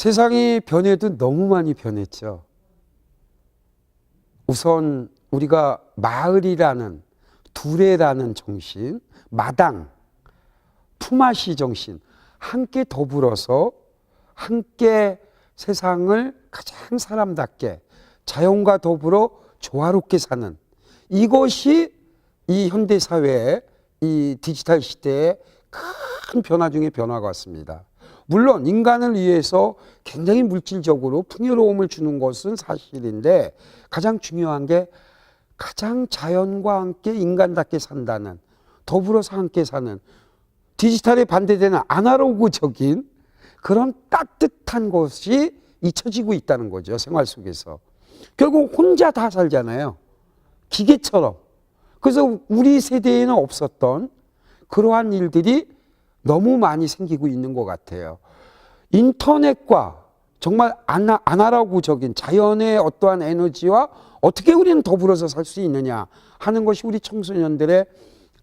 세상이 변해도 너무 많이 변했죠. 우선 우리가 마을이라는 두레라는 정신, 마당, 품앗이 정신 함께 더불어서 함께 세상을 가장 사람답게 자연과 더불어 조화롭게 사는 이것이 이 현대 사회의 이 디지털 시대의 큰 변화 중의 변화가 왔습니다. 물론 인간을 위해서 굉장히 물질적으로 풍요로움을 주는 것은 사실인데 가장 중요한 게 가장 자연과 함께 인간답게 산다는 더불어서 함께 사는 디지털에 반대되는 아날로그적인 그런 따뜻한 것이 잊혀지고 있다는 거죠 생활 속에서. 결국 혼자 다 살잖아요. 기계처럼. 그래서 우리 세대에는 없었던 그러한 일들이 너무 많이 생기고 있는 것 같아요. 인터넷과 정말 아나, 아날로그적인 자연의 어떠한 에너지와 어떻게 우리는 더불어서 살 수 있느냐 하는 것이 우리 청소년들의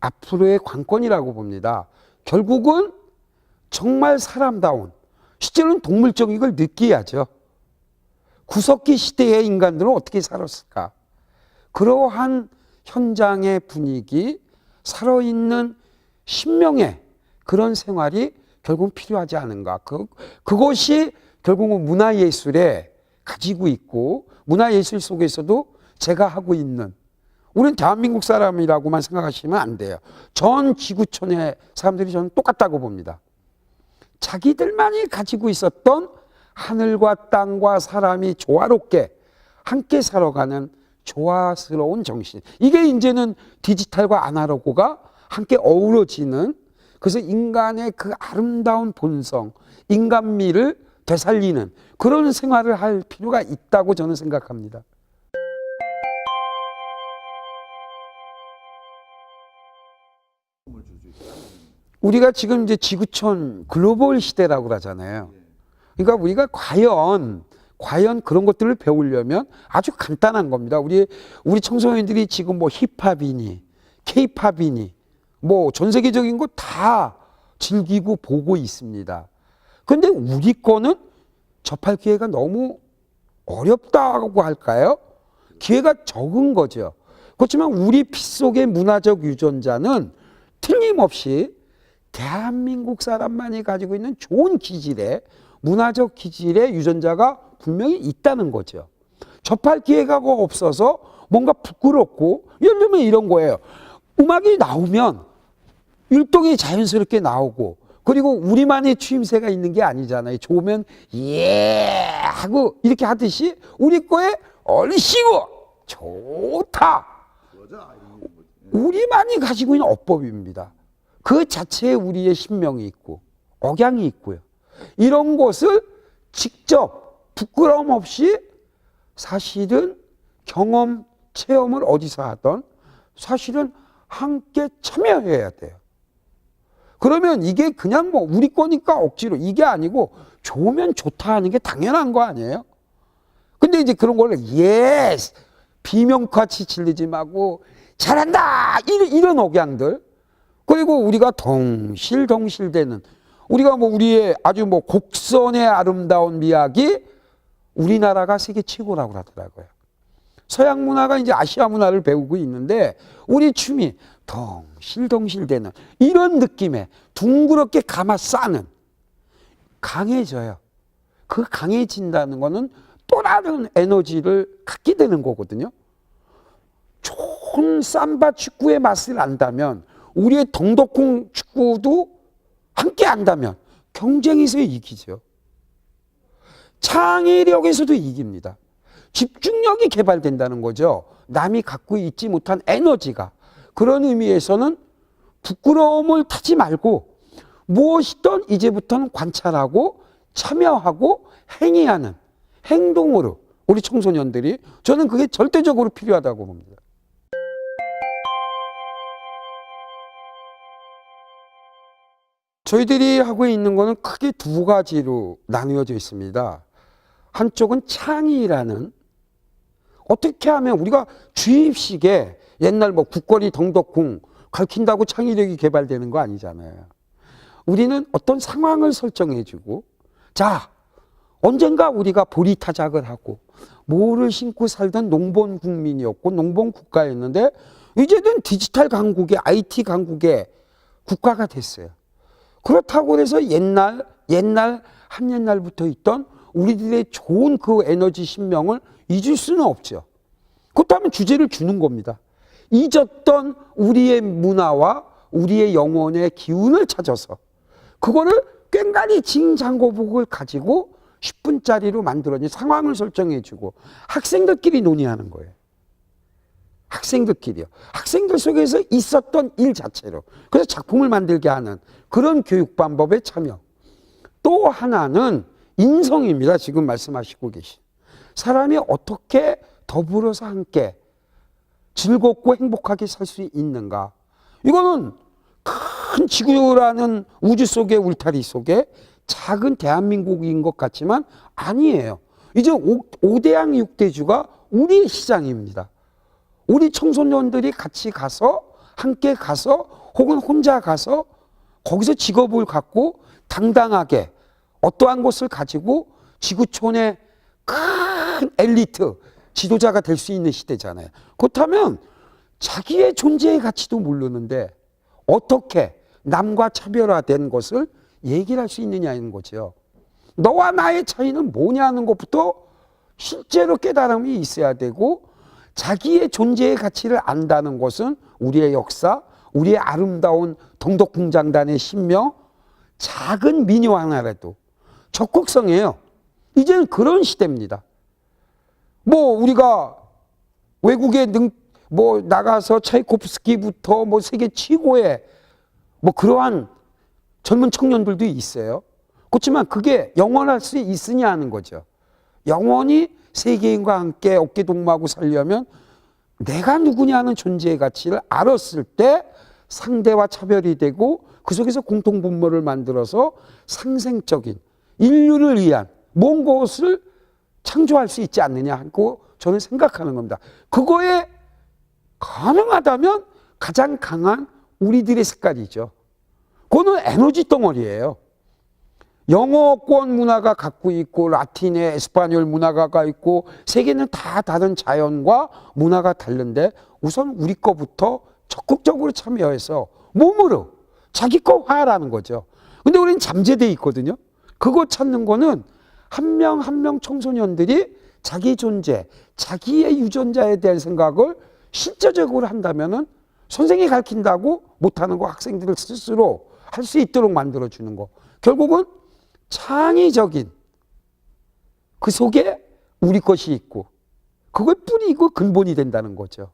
앞으로의 관건이라고 봅니다. 결국은 정말 사람다운 실제로는 동물적인 걸 느끼야죠. 구석기 시대의 인간들은 어떻게 살았을까? 그러한 현장의 분위기, 살아있는 신명의 그런 생활이 결국 필요하지 않은가. 그, 그것이 결국은 문화예술에 가지고 있고, 문화예술 속에서도 제가 하고 있는, 우리는 대한민국 사람이라고만 생각하시면 안 돼요. 전 지구촌의 사람들이 저는 똑같다고 봅니다. 자기들만이 가지고 있었던 하늘과 땅과 사람이 조화롭게 함께 살아가는 조화스러운 정신. 이게 이제는 디지털과 아날로그가 함께 어우러지는 그래서 인간의 그 아름다운 본성, 인간미를 되살리는 그런 생활을 할 필요가 있다고 저는 생각합니다. 우리가 지금 이제 지구촌 글로벌 시대라고 그러잖아요. 그러니까 우리가 과연 과연 그런 것들을 배우려면 아주 간단한 겁니다. 우리 우리 청소년들이 지금 뭐 힙합이니 케이팝이니 뭐 전 세계적인 거 다 즐기고 보고 있습니다. 근데 우리 거는 접할 기회가 너무 어렵다고 할까요? 기회가 적은 거죠. 그렇지만 우리 피 속의 문화적 유전자는 틀림없이 대한민국 사람만이 가지고 있는 좋은 기질의 문화적 기질의 유전자가 분명히 있다는 거죠. 접할 기회가 없어서 뭔가 부끄럽고 예를 들면 이런 거예요. 음악이 나오면 율동이 자연스럽게 나오고 그리고 우리만의 추임새가 있는 게 아니잖아요. 좋으면 예 하고 이렇게 하듯이 우리 거에 얼씨구 좋다. 우리만이 가지고 있는 어법입니다. 그 자체에 우리의 신명이 있고 억양이 있고요. 이런 것을 직접 부끄러움 없이 사실은 경험, 체험을 어디서 하던 사실은 함께 참여해야 돼요. 그러면 이게 그냥 뭐 우리 거니까 억지로 이게 아니고 좋으면 좋다 하는 게 당연한 거 아니에요? 근데 이제 그런 걸 예스 비명같이 질리지 말고 잘한다 이런, 이런 억양들 그리고 우리가 덩실덩실대는 우리가 뭐 우리의 아주 뭐 곡선의 아름다운 미학이 우리나라가 세계 최고라고 하더라고요. 서양 문화가 이제 아시아 문화를 배우고 있는데 우리 춤이 덩실덩실대는 이런 느낌에 둥그렇게 감아 싸는 강해져요. 그 강해진다는 거는 또 다른 에너지를 갖게 되는 거거든요. 좋은 삼바 축구의 맛을 안다면 우리의 덩덕콩 축구도 함께 안다면 경쟁에서 이기죠. 창의력에서도 이깁니다. 집중력이 개발된다는 거죠. 남이 갖고 있지 못한 에너지가. 그런 의미에서는 부끄러움을 타지 말고 무엇이든 이제부터는 관찰하고 참여하고 행위하는 행동으로 우리 청소년들이 저는 그게 절대적으로 필요하다고 봅니다. 저희들이 하고 있는 거는 크게 두 가지로 나누어져 있습니다. 한쪽은 창의라는 어떻게 하면 우리가 주입식에 옛날 뭐 국거리 덩덕궁 가르친다고 창의력이 개발되는 거 아니잖아요. 우리는 어떤 상황을 설정해 주고 자, 언젠가 우리가 보리타작을 하고 모를 신고 살던 농본 국민이었고 농본 국가였는데 이제는 디지털 강국의 IT 강국의 국가가 됐어요. 그렇다고 해서 옛날 옛날 한 옛날부터 있던 우리들의 좋은 그 에너지 신명을 잊을 수는 없죠. 그렇다면 주제를 주는 겁니다. 잊었던 우리의 문화와 우리의 영혼의 기운을 찾아서 그거를 꽹가리 징장고북을 가지고 10분짜리로 만들어진 상황을 설정해주고 학생들끼리 논의하는 거예요. 학생들끼리요. 학생들 속에서 있었던 일 자체로. 그래서 작품을 만들게 하는 그런 교육 방법에 참여. 또 하나는 인성입니다. 지금 말씀하시고 계신. 사람이 어떻게 더불어서 함께 즐겁고 행복하게 살 수 있는가. 이거는 큰 지구라는 우주 속의 울타리 속에 작은 대한민국인 것 같지만 아니에요. 이제 오, 오대양 육대주가 우리의 시장입니다. 우리 청소년들이 같이 가서 함께 가서 혹은 혼자 가서 거기서 직업을 갖고 당당하게 어떠한 것을 가지고 지구촌의 큰 엘리트 지도자가 될 수 있는 시대잖아요. 그렇다면 자기의 존재의 가치도 모르는데 어떻게 남과 차별화된 것을 얘기를 할 수 있느냐는 거죠. 너와 나의 차이는 뭐냐는 것부터 실제로 깨달음이 있어야 되고 자기의 존재의 가치를 안다는 것은 우리의 역사, 우리의 아름다운 동독궁장단의 신명, 작은 민요 하나라도 적극성이에요. 이제는 그런 시대입니다. 뭐 우리가 외국에 능, 뭐 나가서 차이코프스키부터 뭐 세계 최고의 뭐 그러한 젊은 청년들도 있어요. 그렇지만 그게 영원할 수 있으냐 하는 거죠. 영원히 세계인과 함께 어깨 동무하고 살려면 내가 누구냐는 존재의 가치를 알았을 때 상대와 차별이 되고 그 속에서 공통 분모를 만들어서 상생적인 인류를 위한 뭔 것을 창조할 수 있지 않느냐 하고 저는 생각하는 겁니다. 그거에 가능하다면 가장 강한 우리들의 색깔이죠. 그거는 에너지 덩어리예요. 영어권 문화가 갖고 있고 라틴의 에스파뇰 문화가 있고 세계는 다 다른 자연과 문화가 다른데 우선 우리 거부터 적극적으로 참여해서 몸으로 자기 거 화하라는 거죠. 근데 우리는 잠재돼 있거든요. 그거 찾는 거는 한명 한 명 청소년들이 자기 존재, 자기의 유전자에 대한 생각을 실제적으로 한다면은 선생이 가르친다고 못하는 거 학생들 스스로 할 수 있도록 만들어 주는 거. 결국은 창의적인 그 속에 우리 것이 있고 그걸 뿌리고 근본이 된다는 거죠.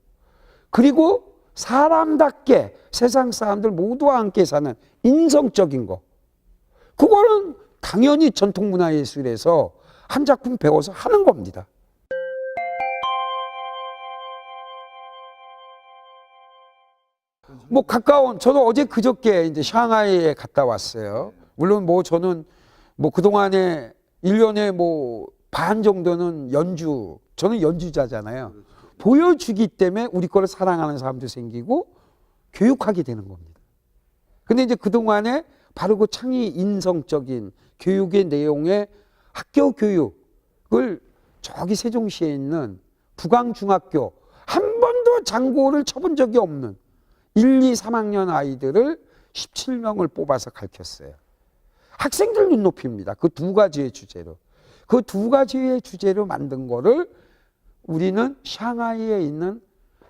그리고 사람답게 세상 사람들 모두와 함께 사는 인성적인 거. 그거는 당연히 전통문화예술에서 한 작품 배워서 하는 겁니다. 뭐 가까운 저도 어제 그저께 이제 샹하이에 갔다 왔어요. 물론 뭐 저는 뭐 그동안에 일년에 뭐 반 정도는 연주 저는 연주자잖아요. 보여주기 때문에 우리 거를 사랑하는 사람도 생기고 교육하게 되는 겁니다. 근데 이제 그동안에 바로 그 창의 인성적인 교육의 내용의 학교 교육을 저기 세종시에 있는 부강중학교 한 번도 장고를 쳐본 적이 없는 1, 2, 3학년 아이들을 17명을 뽑아서 가르쳤어요. 학생들 눈높이입니다. 그 두 가지의 주제로. 그 두 가지의 주제로 만든 거를 우리는 샹하이에 있는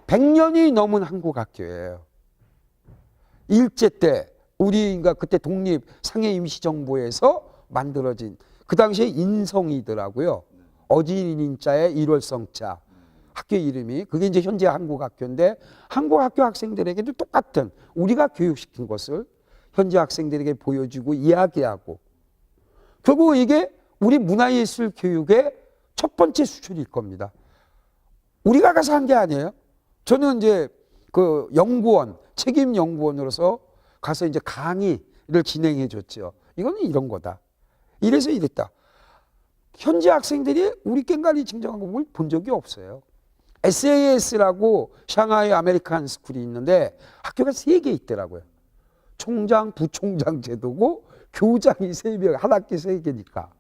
100년이 넘은 한국 학교예요. 일제 때 우리가 그때 독립 상해 임시정부에서 만들어진 그 당시에 인성이더라고요. 어진인자의 일월성자 학교 이름이 그게 이제 현재 한국 학교인데 한국 학교 학생들에게도 똑같은 우리가 교육시킨 것을 현재 학생들에게 보여주고 이야기하고 결국 이게 우리 문화예술 교육의 첫 번째 수출일 겁니다. 우리가 가서 한 게 아니에요. 저는 이제 그 연구원 책임 연구원으로서 가서 이제 강의를 진행해 줬죠. 이거는 이런 거다. 이래서 이랬다. 현재 학생들이 우리 깽가리 증정한 걸 본 적이 없어요. SAS라고 샹하이 아메리칸 스쿨이 있는데 학교가 세 개 있더라고요. 총장, 부총장 제도고 교장이 세 명, 한 학기 세 개니까.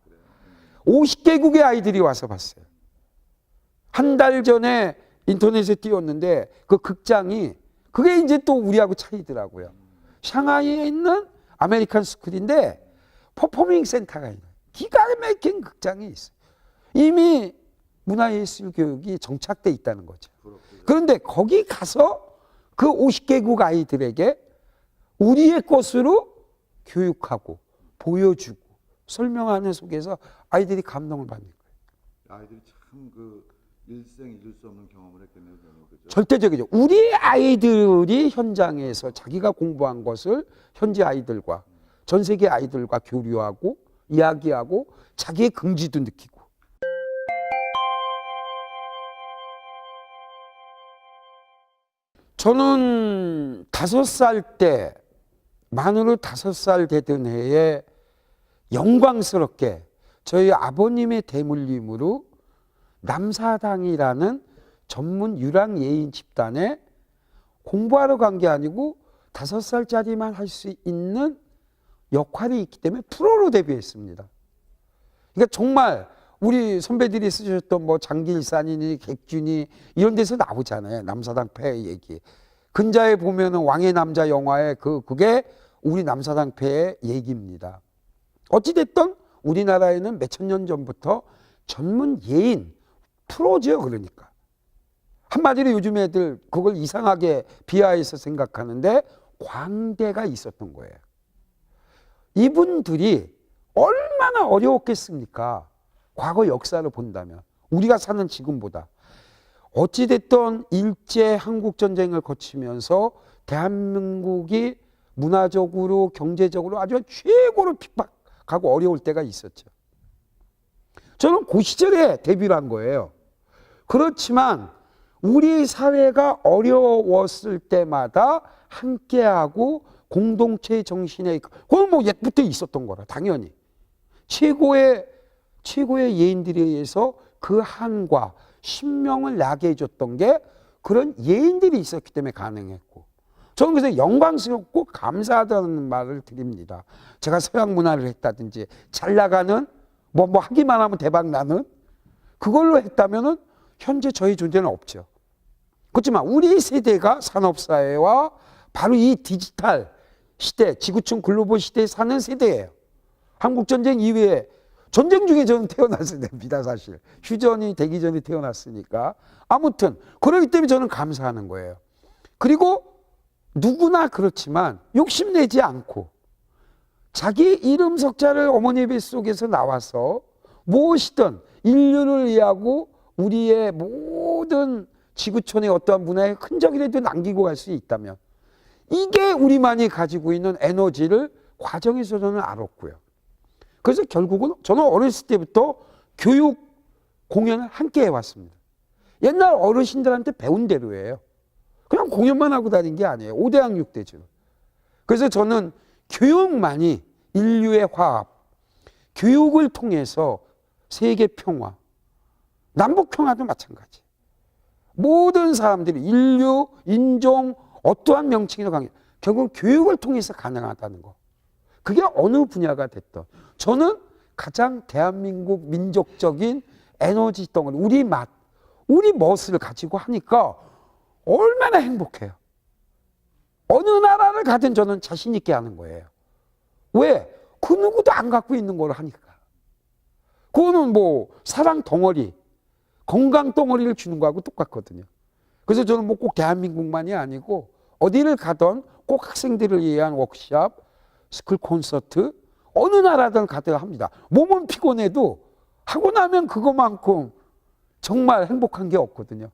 50개국의 아이들이 와서 봤어요. 한 달 전에 인터넷에 띄웠는데 그 극장이 그게 이제 또 우리하고 차이더라고요. 샹하이에 있는 아메리칸 스쿨인데 퍼포밍 센터가 있는 기가 막힌 극장이 있어요. 이미 문화예술 교육이 정착돼 있다는 거죠. 그런데 거기 가서 그 50개국 아이들에게 우리의 것으로 교육하고 보여주고 설명하는 속에서 아이들이 감동을 받는 거예요. 아이들이 참그 일생 잊을 수 없는 경험을 했겠네요, 그죠? 절대적이죠. 우리 아이들이 현장에서 자기가 공부한 것을 현지 아이들과 전 세계 아이들과 교류하고 이야기하고 자기의 긍지도 느끼고. 저는 다섯 살 때, 만으로 다섯 살 되던 해에 영광스럽게 저희 아버님의 대물림으로 남사당이라는 전문 유랑 예인 집단에 공부하러 간 게 아니고 다섯 살짜리만 할 수 있는 역할이 있기 때문에 프로로 데뷔했습니다. 그러니까 정말 우리 선배들이 쓰셨던 뭐 장길산이니 객준이 이런 데서 나오잖아요. 남사당 폐 얘기. 근자에 보면은 왕의 남자 영화에 그 그게 우리 남사당 폐의 얘기입니다. 어찌됐든 우리나라에는 몇천 년 전부터 전문 예인 프로죠 그러니까 한마디로 요즘 애들 그걸 이상하게 비하해서 생각하는데 광대가 있었던 거예요. 이분들이 얼마나 어려웠겠습니까? 과거 역사를 본다면 우리가 사는 지금보다 어찌됐든 일제 한국 전쟁을 거치면서 대한민국이 문화적으로 경제적으로 아주 최고로 핍박하고 어려울 때가 있었죠. 저는 그 시절에 데뷔를 한 거예요. 그렇지만 우리 사회가 어려웠을 때마다 함께하고 공동체 정신에 그건 뭐 옛부터 있었던 거라 당연히 최고의 최고의 예인들에 의해서 그 한과 신명을 나게 해줬던 게 그런 예인들이 있었기 때문에 가능했고 저는 그래서 영광스럽고 감사하다는 말을 드립니다. 제가 서양 문화를 했다든지 잘 나가는 뭐, 뭐 하기만 하면 대박 나는 그걸로 했다면은 현재 저희 존재는 없죠. 그렇지만 우리 세대가 산업사회와 바로 이 디지털 시대, 지구촌 글로벌 시대에 사는 세대예요. 한국전쟁 이후에 전쟁 중에 저는 태어났어야 됩니다, 사실. 휴전이 되기 전에 태어났으니까. 아무튼, 그렇기 때문에 저는 감사하는 거예요. 그리고 누구나 그렇지만 욕심내지 않고 자기 이름 석자를 어머니 뱃속에서 나와서 무엇이든 인류를 위하고 우리의 모든 지구촌의 어떠한 문화의 흔적이라도 남기고 갈 수 있다면 이게 우리만이 가지고 있는 에너지를 과정에서 저는 알았고요. 그래서 결국은 저는 어렸을 때부터 교육 공연을 함께 해왔습니다. 옛날 어르신들한테 배운 대로예요. 그냥 공연만 하고 다닌 게 아니에요. 5대학 6대죠. 그래서 저는 교육만이 인류의 화합, 교육을 통해서 세계 평화, 남북 평화도 마찬가지. 모든 사람들이 인류, 인종, 어떠한 명칭이나 관계, 결국 교육을 통해서 가능하다는 거. 그게 어느 분야가 됐던. 저는 가장 대한민국 민족적인 에너지 덩어리, 우리 맛, 우리 멋을 가지고 하니까 얼마나 행복해요. 어느 나라를 가든 저는 자신 있게 하는 거예요. 왜? 그 누구도 안 갖고 있는 걸 하니까. 그거는 뭐 사랑 덩어리, 건강 덩어리를 주는 거하고 똑같거든요. 그래서 저는 뭐 꼭 대한민국만이 아니고 어디를 가던 꼭 학생들을 위한 워크샵, 스쿨 콘서트, 어느 나라든 가도 합니다. 몸은 피곤해도 하고 나면 그것만큼 정말 행복한 게 없거든요.